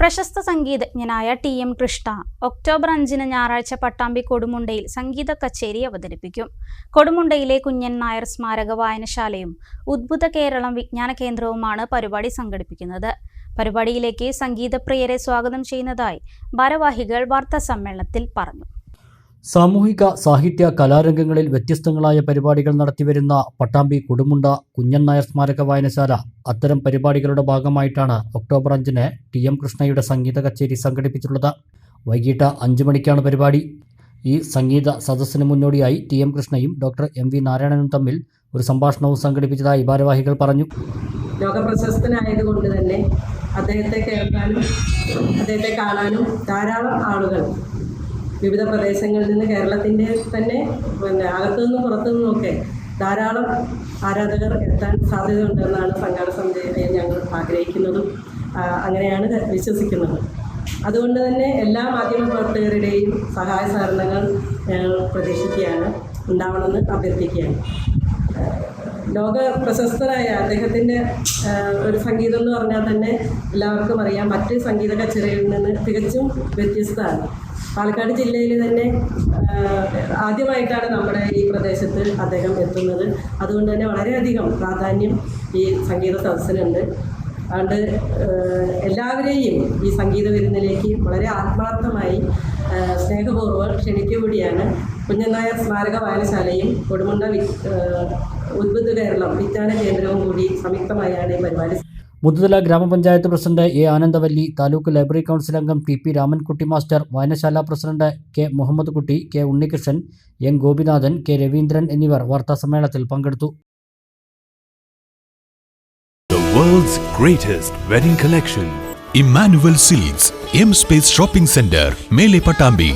പ്രശസ്ത സംഗീതജ്ഞനായ T M Krishna October അഞ്ചിന് ഞായറാഴ്ച പട്ടാമ്പി കൊടുമുണ്ടയിൽ സംഗീത കച്ചേരി അവതരിപ്പിക്കും. കൊടുമുണ്ടയിലെ കുഞ്ഞൻ നായർ സ്മാരക വായനശാലയും ഉദ്ഭുത കേരളം വിജ്ഞാന കേന്ദ്രവുമാണ് പരിപാടി സംഘടിപ്പിക്കുന്നത്. പരിപാടിയിലേക്ക് സംഗീതപ്രിയരെ സ്വാഗതം ചെയ്യുന്നതായി ഭാരവാഹികൾ വാർത്താ സമ്മേളനത്തിൽ പറഞ്ഞു. സാമൂഹിക സാഹിത്യ കലാരംഗങ്ങളിൽ വ്യത്യസ്തങ്ങളായ പരിപാടികൾ നടത്തിവരുന്ന പട്ടാമ്പി കൊടുമുണ്ട കുഞ്ഞൻ നായർ സ്മാരക വായനശാല അത്തരം പരിപാടികളുടെ ഭാഗമായിട്ടാണ് ഒക്ടോബർ അഞ്ചിന് ടി എം കൃഷ്ണയുടെ സംഗീത കച്ചേരി സംഘടിപ്പിച്ചിട്ടുള്ളത്. വൈകിട്ട് അഞ്ചു മണിക്കാണ് പരിപാടി. ഈ സംഗീത സദസ്സിന് മുന്നോടിയായി ടി എം കൃഷ്ണയും ഡോക്ടർ എം വി നാരായണനും തമ്മിൽ ഒരു സംഭാഷണവും സംഘടിപ്പിച്ചതായി ഭാരവാഹികൾ പറഞ്ഞു. തന്നെ അദ്ദേഹത്തെ കേൾക്കാനും അദ്ദേഹത്തെ കാണാനും ധാരാളം ആളുകൾ വിവിധ പ്രദേശങ്ങളിൽ നിന്ന് കേരളത്തിന്റെ തന്നെ പിന്നെ അകത്തു നിന്നും പുറത്തു നിന്നുമൊക്കെ ധാരാളം ആരാധകർ എത്താൻ സാധ്യതയുണ്ടെന്നാണ് സംഘാടക സമിതി ഞങ്ങൾ ആഗ്രഹിക്കുന്നതും അങ്ങനെയാണ് വിശ്വസിക്കുന്നത്. അതുകൊണ്ട് തന്നെ എല്ലാ മാധ്യമ പ്രവർത്തകരുടെയും സഹായ സഹകരണങ്ങൾ ഞങ്ങൾ പ്രതീക്ഷിക്കുകയാണ് ഉണ്ടാവണമെന്ന് അഭ്യർത്ഥിക്കുകയാണ്. ലോക പ്രശസ്തരായ അദ്ദേഹത്തിന്റെ ഒരു സംഗീതം എന്ന് പറഞ്ഞാൽ തന്നെ എല്ലാവർക്കും അറിയാം. മറ്റ് സംഗീത കച്ചേരികളിൽ നിന്ന് തികച്ചും വ്യത്യസ്തമാണ്. പാലക്കാട് ജില്ലയിൽ തന്നെ ആദ്യമായിട്ടാണ് നമ്മുടെ ഈ പ്രദേശത്ത് അദ്ദേഹം എത്തുന്നത്. അതുകൊണ്ട് തന്നെ വളരെയധികം പ്രാധാന്യം ഈ സംഗീത സദസ്സിനുണ്ട്. അതുകൊണ്ട് എല്ലാവരെയും ഈ സംഗീത വിരുന്നിലേക്ക് വളരെ ആത്മാർത്ഥമായി സ്നേഹപൂർവം ക്ഷണിക്കുകൂടിയാണ് കുഞ്ഞനായർ സ്മാരക വായനശാലയും കൊടുമുണ്ട ഉദ്ബുദ്ധ കേരളം വിജ്ഞാന കേന്ദ്രവും കൂടി സംയുക്തമായാണ് ഈ പരിപാടി മുതുതല ഗ്രാമപഞ്ചായത്ത് president A Anandavalli taluk library council അംഗം ടി പി രാമൻകുട്ടി മാസ്റ്റർ വായനശാല president K Muhammad Kutty K Unnikrishnan M Gopinathan K Raveendran എന്നിവർ വാർത്താസമ്മേളനത്തിൽ പങ്കെടുത്തു world's greatest wedding collection. Emmanuel Seals, M Space Shopping Center, Mele Patambi,